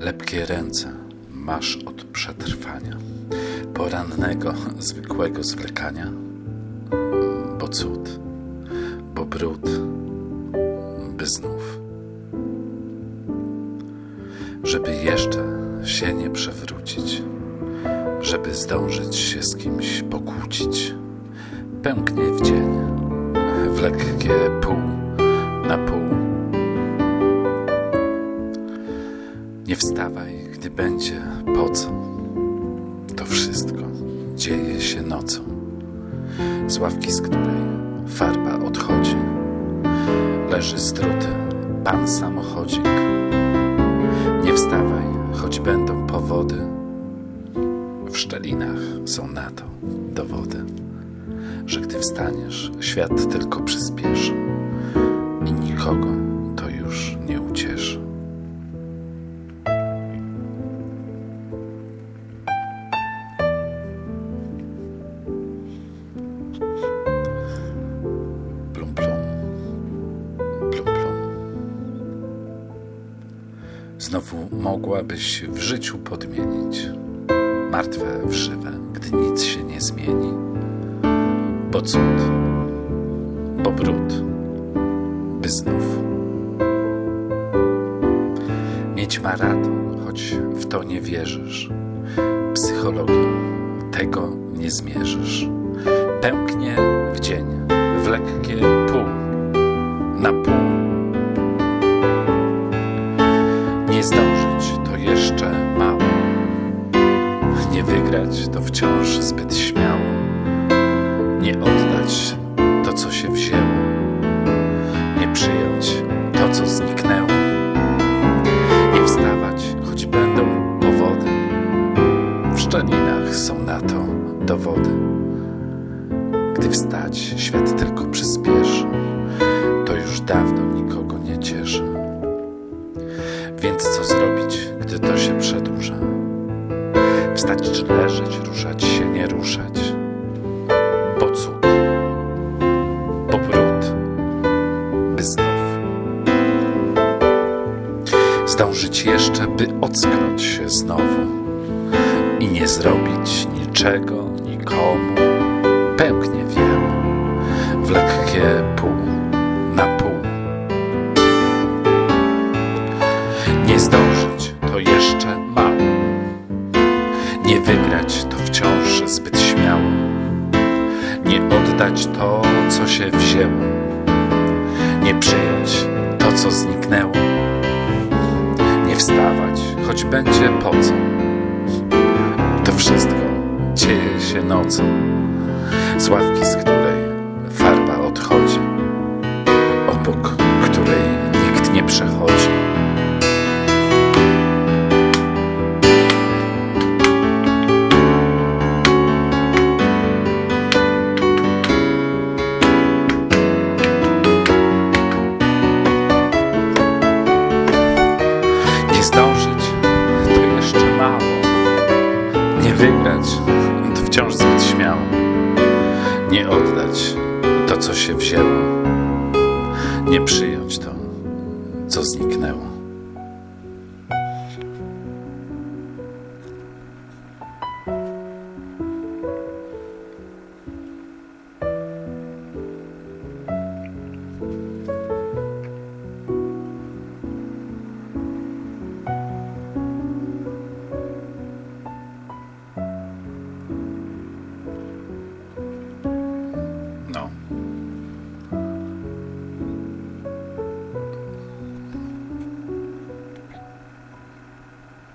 lekkie ręce masz od przetrwania, porannego, zwykłego zwlekania, bo cud, bo brud, by znów, żeby jeszcze się nie przewrócić, żeby zdążyć się z kimś pokłócić, pęknie w dzień, w lekkie pół na pół. Wstawaj, gdy będzie po co. To wszystko dzieje się nocą. Z ławki, z której farba odchodzi, leży struty pan samochodzik. Nie wstawaj, choć będą powody. W szczelinach są na to dowody, że gdy wstaniesz, świat tylko przyspieszy i nikogo Znowu mogłabyś w życiu podmienić martwe w żywe, gdy nic się nie zmieni. Bo cud, bo brud, by znów mieć maraton, choć w to nie wierzysz. Psychologią tego nie zmierzysz. Pęknie w dzień, w lekkie wciąż zbyt śmiało. Nie oddać to, co się wzięło. Nie przyjąć to, co zniknęło. Nie wstawać, choć będą powody. W szczelinach są na to dowody. Gdy wstać, świat tylko przyspieszy. To już dawno nikogo nie cieszy. Wstać czy leżeć, ruszać się, nie ruszać. Bo cud, brud, by znów. Zdążyć jeszcze, by ocknąć się znowu i nie zrobić niczego nikomu. Pęknie wiem w lekkie pół Nie wygrać to wciąż zbyt śmiało. Nie oddać to, co się wzięło. Nie przyjąć to, co zniknęło. Nie wstawać, choć będzie po co. To wszystko dzieje się nocą. Z ławki, z której farba odchodzi, wygrać to wciąż zbyt śmiało. Nie oddać to, co się wzięło. Nie przyjąć to, co zniknęło.